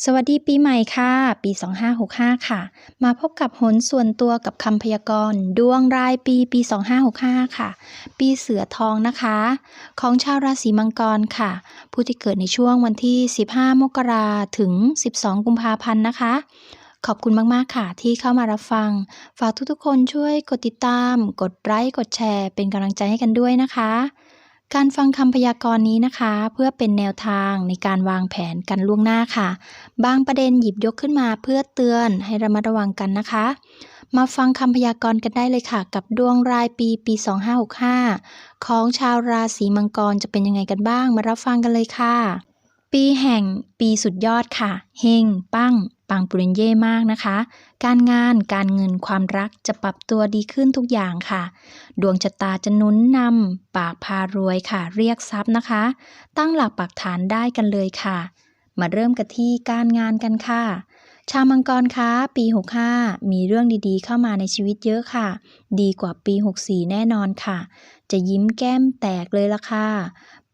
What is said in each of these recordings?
สวัสดีปีใหม่ค่ะ ปี 2565 ค่ะ มาพบกับหนส่วนตัวกับคำพยากรณ์ดวงรายปีปี 2565 ค่ะ ปีเสือทองนะคะ ของชาวราศีมังกรค่ะ ผู้ที่เกิดในช่วงวันที่ 15 มกราถึง 12 กุมภาพันธ์นะคะ ขอบคุณมาก ๆ ค่ะ ที่เข้ามารับฟัง ฝากทุกๆคนช่วยกดติดตาม กดไลค์กดแชร์ เป็นกำลังใจให้กันด้วยนะคะ การฟังคำพยากรณ์นี้นะคะ เพื่อเป็นแนวทางในการวางแผนกันล่วงหน้าค่ะ บางประเด็นหยิบยกขึ้นมาเพื่อเตือนให้ระมัดระวังกันนะคะ มาฟังคำพยากรณ์กันได้เลยค่ะ กับดวงรายปีปี 2565 ของชาวราศีมังกรจะเป็นยังไงกันบ้าง มารับฟังกันเลยค่ะ ปีแห่งปีสุดยอดค่ะ เฮงปังปังปุริเย่มากนะคะ การงานการเงินความรักจะปรับตัวดีขึ้นทุกอย่างค่ะ ดวงชะตาจะนุนนำปากพารวยค่ะ เรียกทรัพย์นะคะ ตั้งหลักปักฐานได้กันเลยค่ะ มาเริ่มกันที่การงานกันค่ะชาวมังกรคะปี 65 มีเรื่องดีๆ เข้ามาในชีวิตเยอะค่ะ ดีกว่าปี 64 แน่นอนค่ะ จะยิ้มแก้มแตกเลยละค่ะ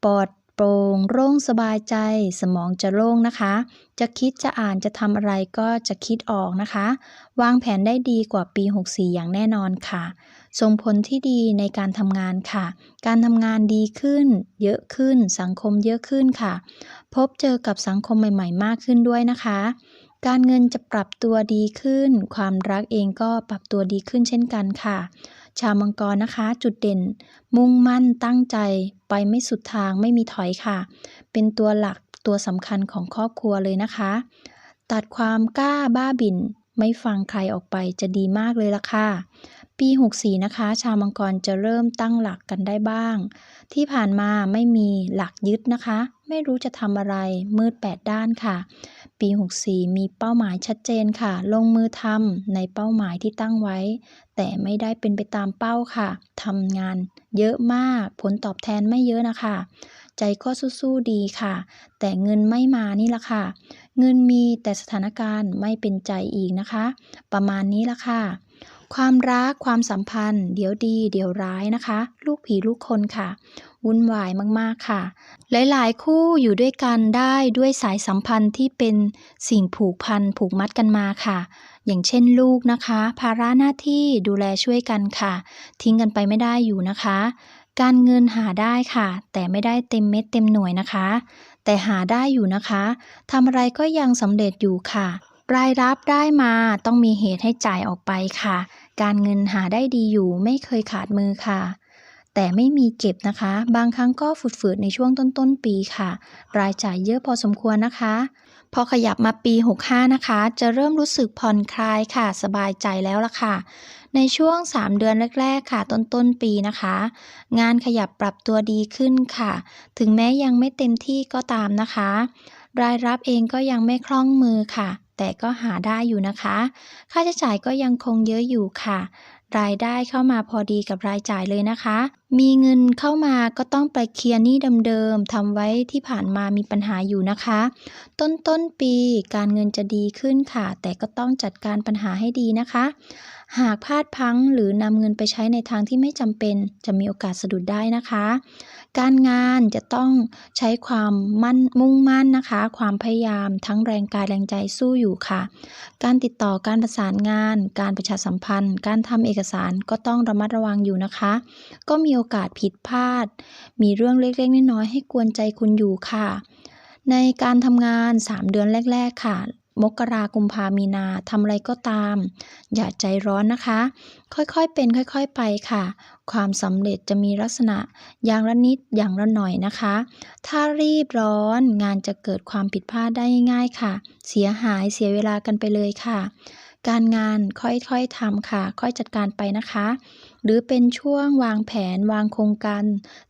ปลอด โปร่งโล่งสบายใจ สมองจะโล่งนะคะ จะคิดจะอ่านจะทำอะไรก็จะคิดออกนะคะ วางแผนได้ดีกว่าปี 64 อย่างแน่นอนค่ะ ส่งผลที่ดีในการทำงานค่ะ การทำงานดีขึ้น เยอะขึ้น สังคมเยอะขึ้นค่ะ พบเจอกับสังคมใหม่ ๆ มากขึ้นด้วยนะคะ การเงินจะปรับตัวดีขึ้น ความรักเองก็ปรับตัวดีขึ้นเช่นกันค่ะ ชาวมังกรนะคะ จุดเด่น มุ่งมั่นตั้งใจไปไม่สุดทางไม่มีถอยค่ะ เป็นตัวหลักตัวสำคัญของครอบครัวเลยนะคะ ตัดความกล้าบ้าบิ่นไม่ฟังใครออกไปจะดีมากเลยละค่ะ ปี 64 นะคะ ชาวมังกรจะเริ่มตั้งหลักกันได้บ้าง ที่ผ่านมาไม่มีหลักยึดนะคะ ไม่รู้จะทำอะไร มืดแปดด้านค่ะ ปี 64 มีเป้าหมายชัดเจนค่ะ ลงมือทำในเป้าหมายที่ตั้งไว้ แต่ไม่ได้เป็นไปตามเป้าค่ะทำงานเยอะมาก ผลตอบแทนไม่เยอะนะคะ ใจก็สู้ๆดีค่ะ แต่เงินไม่มานี่ละค่ะ เงินมีแต่สถานการณ์ไม่เป็นใจอีกนะคะ ประมาณนี้ละค่ะ ความรักความสัมพันธ์ เดี๋ยวดี เดี๋ยวร้ายนะคะ ลูกผีลูกคนค่ะ วุ่นวายมากๆค่ะ หลายๆ คู่อยู่ด้วยกันได้ด้วยสายสัมพันธ์ที่เป็นสิ่งผูกพันผูกมัดกันมาค่ะ อย่างเช่นลูกนะคะ ภาระหน้าที่ดูแลช่วยกันค่ะ ทิ้งกันไปไม่ได้อยู่นะคะ การเงินหาได้ค่ะ แต่ไม่ได้เต็มเม็ดเต็มหน่วยนะคะ แต่หาได้อยู่นะคะทำอะไรก็ยังสำเร็จอยู่ค่ะ รายรับได้มาต้องมีเหตุให้จ่ายออกไปค่ะ การเงินหาได้ดีอยู่ไม่เคยขาดมือค่ะ แต่ไม่มีเก็บนะคะ บางครั้งก็ฝืดๆในช่วงต้นๆปีค่ะ รายจ่ายเยอะพอสมควรนะคะ พอขยับมาปี 65 นะคะ จะเริ่มรู้สึกผ่อนคลายค่ะ สบายใจแล้วล่ะค่ะ ในช่วง 3 เดือนแรก ๆ ค่ะ ต้นต้นๆปีนะคะ งานขยับปรับตัวดีขึ้นค่ะ ถึงแม้ยังไม่เต็มที่ก็ตามนะคะ รายรับเองก็ยังไม่คล่องมือค่ะ แต่ก็หาได้อยู่นะคะ ค่าใช้จ่ายก็ยังคงเยอะอยู่ค่ะ รายได้เข้ามาพอดีกับรายจ่ายเลยนะคะ มีเงินเข้ามาก็ต้องไปเคลียร์หนี้เดิมๆทำไว้ที่ผ่านมามีปัญหาอยู่นะคะ ต้นต้นปีการเงินจะดีขึ้นค่ะ แต่ก็ต้องจัดการปัญหาให้ดีนะคะ หากพลาดพังหรือนำเงินไปใช้ในทางที่ไม่จำเป็นจะมีโอกาสสะดุดได้นะคะ การงานจะต้องใช้ความมั่นมุ่งมั่นนะคะ ความพยายามทั้งแรงกายแรงใจสู้อยู่ค่ะ การติดต่อการประสานงาน การประชาสัมพันธ์ การทำเอกสารก็ต้องระมัดระวังอยู่นะคะ ก็มีโอกาสผิดพลาด มีเรื่องเล็กๆน้อยๆให้กวนใจคุณอยู่ค่ะ ในการทำงาน 3 เดือนแรก ๆ ค่ะ มกรากุมภามีนาทำอะไรก็ตาม อย่าใจร้อนนะคะ ค่อยๆเป็นค่อยๆไปค่ะ ความสำเร็จจะมีลักษณะอย่างละนิดอย่างละหน่อยนะคะ ถ้ารีบร้อนงานจะเกิดความผิดพลาดได้ง่าย ๆ ค่ะ เสียหายเสียเวลากันไปเลยค่ะการงานค่อยๆทำค่ะ ค่อยจัดการไปนะคะ หรือเป็นช่วงวางแผนวางโครงการ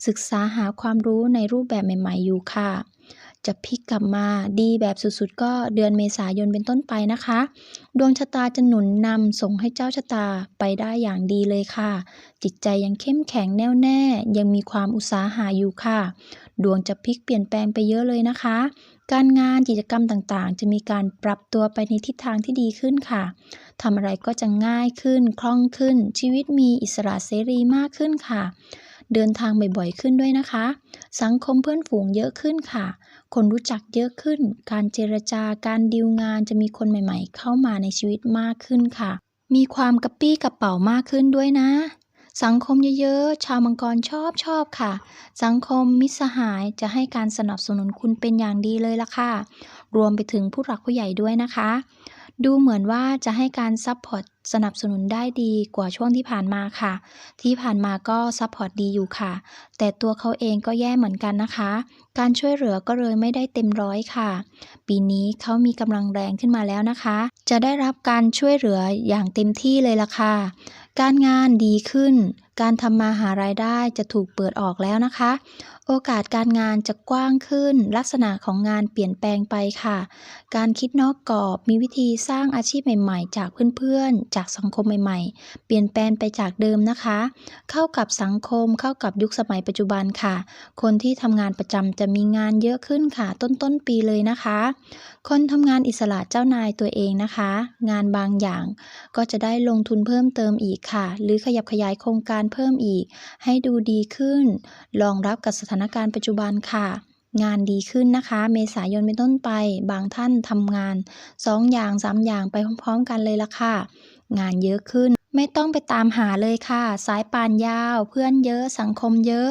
ศึกษาหาความรู้ในรูปแบบใหม่ ๆ อยู่ค่ะ จะพลิกกลับมาดีแบบสุดๆ ก็เดือนเมษายนเป็นต้นไปนะคะ ดวงชะตาจะหนุนนำส่งให้เจ้าชะตาไปได้อย่างดีเลยค่ะ จิตใจยังเข้มแข็งแน่วแน่ ยังมีความอุตสาหะอยู่ค่ะ ดวงจะพลิกเปลี่ยนแปลงไปเยอะเลยนะคะ การงานกิจกรรมต่างๆ จะมีการปรับตัวไปในทิศทางที่ดีขึ้นค่ะทำอะไรก็จะง่ายขึ้นคล่องขึ้น ชีวิตมีอิสระเสรีมากขึ้นค่ะเดินทางบ่อยๆ ขึ้นด้วยนะคะ สังคมเพื่อนฝูงเยอะขึ้นค่ะ คนรู้จักเยอะขึ้น การเจรจาการดีลงานจะมีคนใหม่ๆ เข้ามาในชีวิตมากขึ้นค่ะ มีความกระปี้กระเป๋ามากขึ้นด้วยนะ สังคมเยอะๆ ชาวมังกรชอบชอบค่ะ สังคมมิสหายจะให้การสนับสนุนคุณเป็นอย่างดีเลยล่ะค่ะ รวมไปถึงผู้หลักผู้ใหญ่ด้วยนะคะ ดูเหมือนว่าจะให้การซัพพอร์ตสนับสนุนได้ดีกว่าช่วงที่ผ่านมาค่ะ ที่ผ่านมาก็ซัพพอร์ตดีอยู่ค่ะ แต่ตัวเขาเองก็แย่เหมือนกันนะคะ การช่วยเหลือก็เลยไม่ได้เต็มร้อยค่ะ ปีนี้เขามีกำลังแรงขึ้นมาแล้วนะคะ จะได้รับการช่วยเหลืออย่างเต็มที่เลยล่ะค่ะ การงานดีขึ้น การทำมาหารายได้จะถูกเปิดออกแล้วนะคะ โอกาสการงานจะกว้างขึ้น ลักษณะของงานเปลี่ยนแปลงไปค่ะ การคิดนอกกรอบมีวิธีสร้างอาชีพใหม่ๆ จากเพื่อนๆ จากสังคมใหม่ๆ เปลี่ยนแปลงไปจากเดิมนะคะ เข้ากับสังคมเข้ากับยุคสมัยปัจจุบันค่ะ คนที่ทำงานประจำจะมีงานเยอะขึ้นค่ะ ต้นต้นๆปีเลยนะคะ คนทำงานอิสระเจ้านายตัวเองนะคะ งานบางอย่างก็จะได้ลงทุนเพิ่มเติมอีกค่ะ หรือขยับขยายโครงการเพิ่มอีก ให้ดูดีขึ้นรองรับกับสถานานการณ์ปัจจุบันค่ะ งานดีขึ้นนะคะ เมษายนเป็นต้นไป บางท่านทำงาน 2 อย่าง 3 อย่างไปพร้อม ๆ กันเลยละค่ะ งานเยอะขึ้น ไม่ต้องไปตามหาเลยค่ะ สายป่านยาว เพื่อนเยอะสังคมเยอะ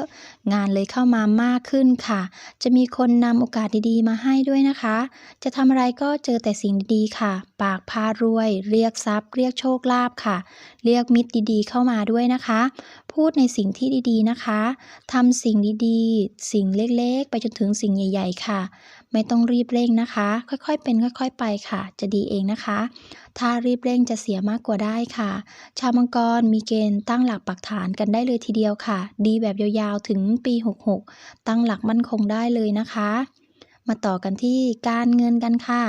งานเลยเข้ามามากขึ้นค่ะ จะมีคนนำโอกาสดีๆ มาให้ด้วยนะคะ จะทำอะไรก็เจอแต่สิ่งดีๆค่ะ ปากพารวย เรียกทรัพย์ เรียกโชคลาภค่ะ เรียกมิตรดีๆ เข้ามาด้วยนะคะ พูดในสิ่งที่ดีๆนะคะทำสิ่งดีๆ สิ่งเล็กๆ ไปจนถึงสิ่งใหญ่ ๆ ค่ะ ไม่ต้องรีบเร่งนะคะ ค่อยๆเป็นค่อยๆไปค่ะ จะดีเองนะคะ ถ้ารีบเร่งจะเสียมากกว่าได้ค่ะ ชาวมังกรมีเกณฑ์ตั้งหลักปักฐานกันได้เลยทีเดียวค่ะ ดีแบบยาวๆถึงปี 66 ตั้งหลักมั่นคงได้เลยนะคะมาต่อกันที่การเงินกันค่ะ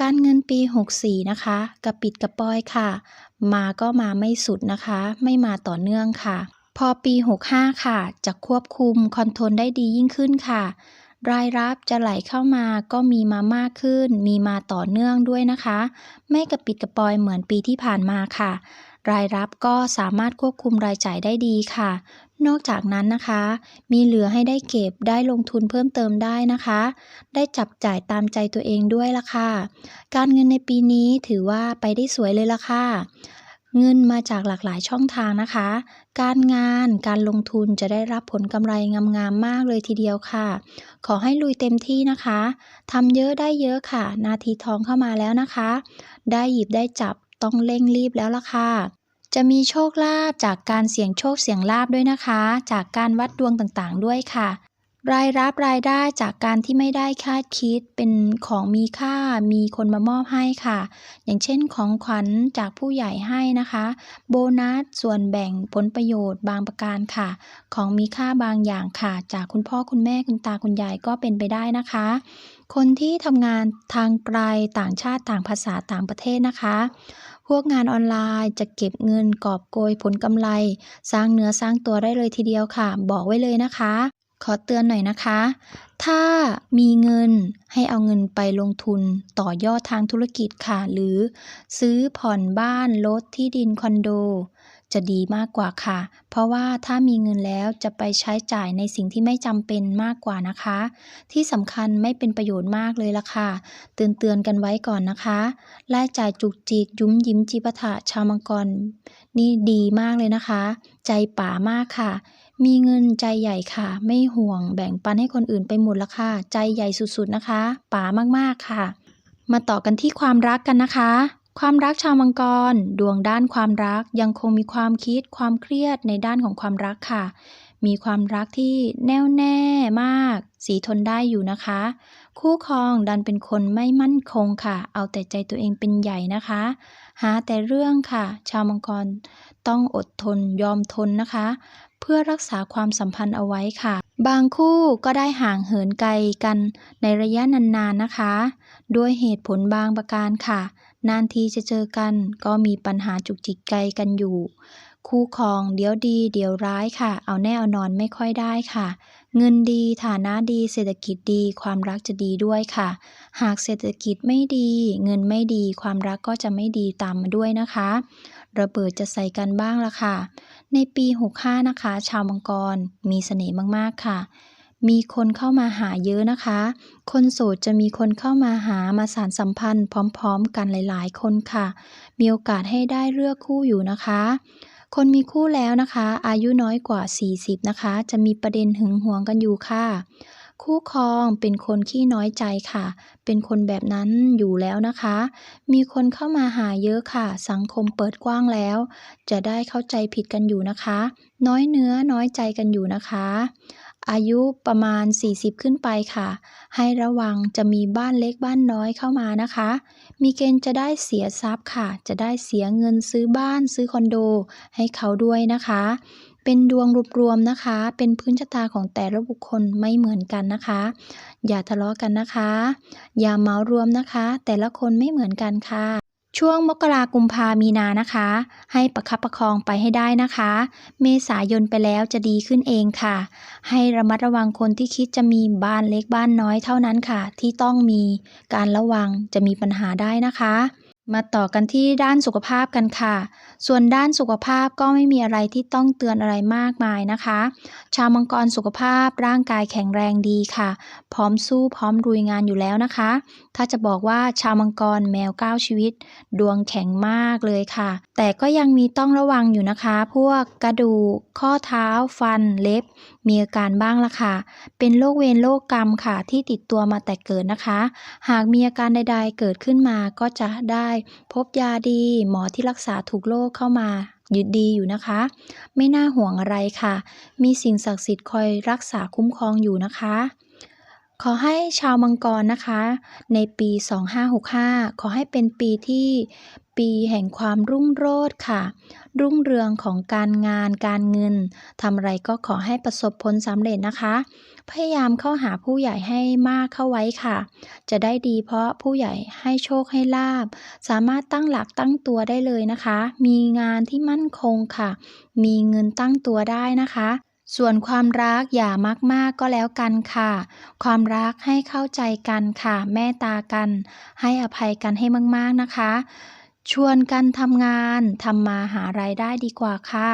การเงินปี 64 นะคะ กระปิดกระปอยค่ะ มาก็มาไม่สุดนะคะ ไม่มาต่อเนื่องค่ะ พอปี 65 ค่ะ จะควบคุมคอนโทรลได้ดียิ่งขึ้นค่ะ รายรับจะไหลเข้ามาก็มีมามากขึ้น มีมาต่อเนื่องด้วยนะคะ ไม่กระปิดกระปอยเหมือนปีที่ผ่านมาค่ะ รายรับก็สามารถควบคุมรายจ่ายได้ดีค่ะ นอกจากนั้นนะคะ มีเหลือให้ได้เก็บได้ลงทุนเพิ่มเติมได้นะคะ ได้จับจ่ายตามใจตัวเองด้วยละค่ะ การเงินในปีนี้ถือว่าไปได้สวยเลยละค่ะ เงินมาจากหลากหลายช่องทางนะคะ การงานการลงทุนจะได้รับผลกำไรงามๆมากเลยทีเดียวค่ะ ขอให้ลุยเต็มที่นะคะทำเยอะได้เยอะค่ะ นาทีทองเข้ามาแล้วนะคะ ได้หยิบได้จับต้องเร่งรีบแล้วล่ะค่ะจะมีโชคลาภจากการเสี่ยงโชคเสี่ยงลาบด้วยนะคะ จากการวัดดวงต่างๆด้วยค่ะ รายรับรายได้จากการที่ไม่ได้คาดคิดเป็นของมีค่ามีคนมามอบให้ค่ะ อย่างเช่นของขวัญจากผู้ใหญ่ให้นะคะ โบนัสส่วนแบ่งผลประโยชน์บางประการค่ะ ของมีค่าบางอย่างค่ะ จากคุณพ่อคุณแม่คุณตาคุณยายก็เป็นไปได้นะคะ คนที่ทำงานทางไกลต่างชาติต่างภาษาต่างประเทศนะคะพวกงานออนไลน์จะเก็บเงินกอบโกยผลกำไร สร้างเนื้อสร้างตัวได้เลยทีเดียวค่ะ บอกไว้เลยนะคะ ขอเตือนหน่อยนะคะ ถ้ามีเงินให้เอาเงินไปลงทุนต่อยอดทางธุรกิจค่ะ หรือซื้อผ่อนบ้านรถที่ดินคอนโด จะดีมากกว่าค่ะ เพราะว่าถ้ามีเงินแล้วจะไปใช้จ่ายในสิ่งที่ไม่จำเป็นมากกว่านะคะ ที่สำคัญไม่เป็นประโยชน์มากเลยล่ะค่ะเตือนเตือนๆกันไว้ก่อนนะคะรายจ่ายจุกจิกยุ้มยิ้มจิปาถะชาวมังกรนี่ดีมากเลยนะคะ ใจป่ามากค่ะ มีเงินใจใหญ่ค่ะ ไม่ห่วงแบ่งปันให้คนอื่นไปหมดละค่ะ ใจใหญ่สุดๆนะคะ ป๋ามากๆค่ะ มาต่อกันที่ความรักกันนะคะ ความรักชาวมังกร ดวงด้านความรักยังคงมีความคิดความเครียดในด้านของความรักค่ะ มีความรักที่แน่วแน่มาก สีทนได้อยู่นะคะ คู่ครองดันเป็นคนไม่มั่นคงค่ะ เอาแต่ใจตัวเองเป็นใหญ่นะคะ หาแต่เรื่องค่ะ ชาวมังกรต้องอดทนยอมทนนะคะ พื่อรักษาความสัมพันธ์เอาไว้ค่ะ บางคู่ก็ได้ห่างเหินไกลกันในระยะนานๆนะคะ ด้วยเหตุผลบางประการค่ะ นานทีจะเจอกันก็มีปัญหาจุกจิกไกลกันอยู่ คู่ครองเดี๋ยวดี เดี๋ยวร้ายค่ะ เอาแน่เอานอนไม่ค่อยได้ค่ะ เงินดีฐานะดีเศรษฐกิจดีความรักจะดีด้วยค่ะ หากเศรษฐกิจไม่ดี เงินไม่ดี ความรักก็จะไม่ดีตามมาด้วยนะคะ ระเบิดจะใส่กันบ้างละค่ะ ในปี65นะคะ ชาวมังกรมีเสน่ห์มากๆค่ะมีคนเข้ามาหาเยอะนะคะ คนโสดจะมีคนเข้ามาหามาสานสัมพันธ์พร้อมๆ กันหลายๆ คนค่ะ มีโอกาสให้ได้เลือกคู่อยู่นะคะ คนมีคู่แล้วนะคะ อายุน้อยกว่า 40 นะคะ จะมีประเด็นหึงหวงกันอยู่ค่ะ คู่ครองเป็นคนขี้น้อยใจค่ะ เป็นคนแบบนั้นอยู่แล้วนะคะ มีคนเข้ามาหาเยอะค่ะ สังคมเปิดกว้างแล้ว จะได้เข้าใจผิดกันอยู่นะคะ น้อยเนื้อน้อยใจกันอยู่นะคะ อายุประมาณ 40 ขึ้นไปค่ะ ให้ระวังจะมีบ้านเล็กบ้านน้อยเข้ามานะคะ มีเกณฑ์จะได้เสียทรัพย์ค่ะ จะได้เสียเงินซื้อบ้านซื้อคอนโด ให้เขาด้วยนะคะ เป็นดวงรวมๆนะคะ เป็นพื้นชะตาของแต่ละบุคคลไม่เหมือนกันนะคะ อย่าทะเลาะกันนะคะ อย่าเหมารวมนะคะ แต่ละคนไม่เหมือนกันค่ะ ช่วงมกรากุมภามีนานะคะ ให้ประคับประคองไปให้ได้นะคะ เมษายนไปแล้วจะดีขึ้นเองค่ะ ให้ระมัดระวังคนที่คิดจะมีบ้านเล็กบ้านน้อยเท่านั้นค่ะ ที่ต้องมีการระวังจะมีปัญหาได้นะคะ มาต่อกันที่ด้านสุขภาพกันค่ะ ส่วนด้านสุขภาพก็ไม่มีอะไรที่ต้องเตือนอะไรมากมายนะคะ ชาวมังกรสุขภาพร่างกายแข็งแรงดีค่ะ พร้อมสู้พร้อมรุยงานอยู่แล้วนะคะ ถ้าจะบอกว่าชาวมังกรแมวเก้าชีวิต ดวงแข็งมากเลยค่ะ แต่ก็ยังมีต้องระวังอยู่นะคะ พวกกระดูกข้อเท้า ฟัน เล็บ มีอาการบ้างละค่ะ เป็นโรคเวรโรคกรรมค่ะ ที่ติดตัวมาแต่เกิดนะคะ หากมีอาการใด ๆ เกิดขึ้นมาก็จะได้พบยาดีหมอที่รักษาถูกโรคเข้ามายึดดีอยู่นะคะ ไม่น่าห่วงอะไรค่ะ มีสิ่งศักดิ์สิทธิ์คอยรักษาคุ้มครองอยู่นะคะ ขอให้ชาวมังกรนะคะ ในปี 2565 ขอให้เป็นปีที่ปีแห่งความรุ่งโรจน์ค่ะ รุ่งเรืองของการงานการเงินทำอะไรก็ขอให้ประสบผลสำเร็จนะคะ พยายามเข้าหาผู้ใหญ่ให้มากเข้าไว้ค่ะ จะได้ดีเพราะผู้ใหญ่ให้โชคให้ลาบ สามารถตั้งหลักตั้งตัวได้เลยนะคะ มีงานที่มั่นคงค่ะ มีเงินตั้งตัวได้นะคะ ส่วนความรักอย่ามักมากก็แล้วกันค่ะ ความรักให้เข้าใจกันค่ะ แม่ตากัน ให้อภัยกันให้มากๆนะคะ ชวนกันทำงานทำมาหารายได้ดีกว่าค่ะ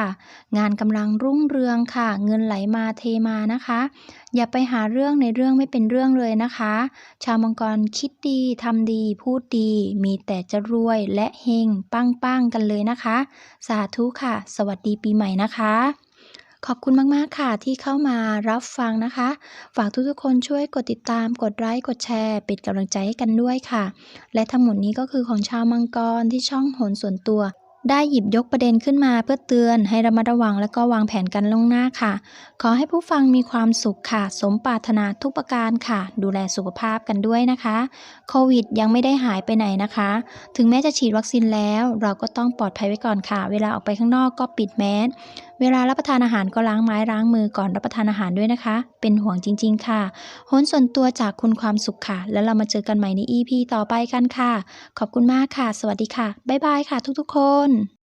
งานกำลังรุ่งเรืองค่ะ เงินไหลมาเทมานะคะ อย่าไปหาเรื่องในเรื่องไม่เป็นเรื่องเลยนะคะ ชาวมังกรคิดดีทำดี พูดดี มีแต่จะรวยและเฮงปังๆกันเลยนะคะ สาธุค่ะ สวัสดีปีใหม่นะคะ ขอบคุณมาก ๆ ค่ะที่เข้ามารับฟังนะคะ ฝากทุก ๆ คนช่วยกดติดตาม กดไลค์ กดแชร์ เป็นกำลังใจให้กันด้วยค่ะ และทั้งหมดนี้ก็คือของชาวมังกรที่ช่องโหนส่วนตัว ได้หยิบยกประเด็นขึ้นมาเพื่อเตือนให้ระมัดระวังและก็วางแผนกันล่วงหน้าค่ะ ขอให้ผู้ฟังมีความสุขค่ะ สมปรารถนาทุกประการค่ะ ดูแลสุขภาพกันด้วยนะคะ โควิดยังไม่ได้หายไปไหนนะคะ ถึงแม้จะฉีดวัคซีนแล้ว เราก็ต้องปลอดภัยไว้ก่อนค่ะ เวลาออกไปข้างนอกก็ปิดแมสเวลารับประทานอาหารก็ล้างไม้ล้างมือก่อนรับประทานอาหารด้วยนะคะ เป็นห่วงจริง ๆ ค่ะโหนส่วนตัวจากคุณความสุขค่ะ แล้วเรามาเจอกันใหม่ใน EP ต่อไปกันค่ะ ขอบคุณมากค่ะ สวัสดีค่ะ บ๊ายบายค่ะ ทุกๆ คน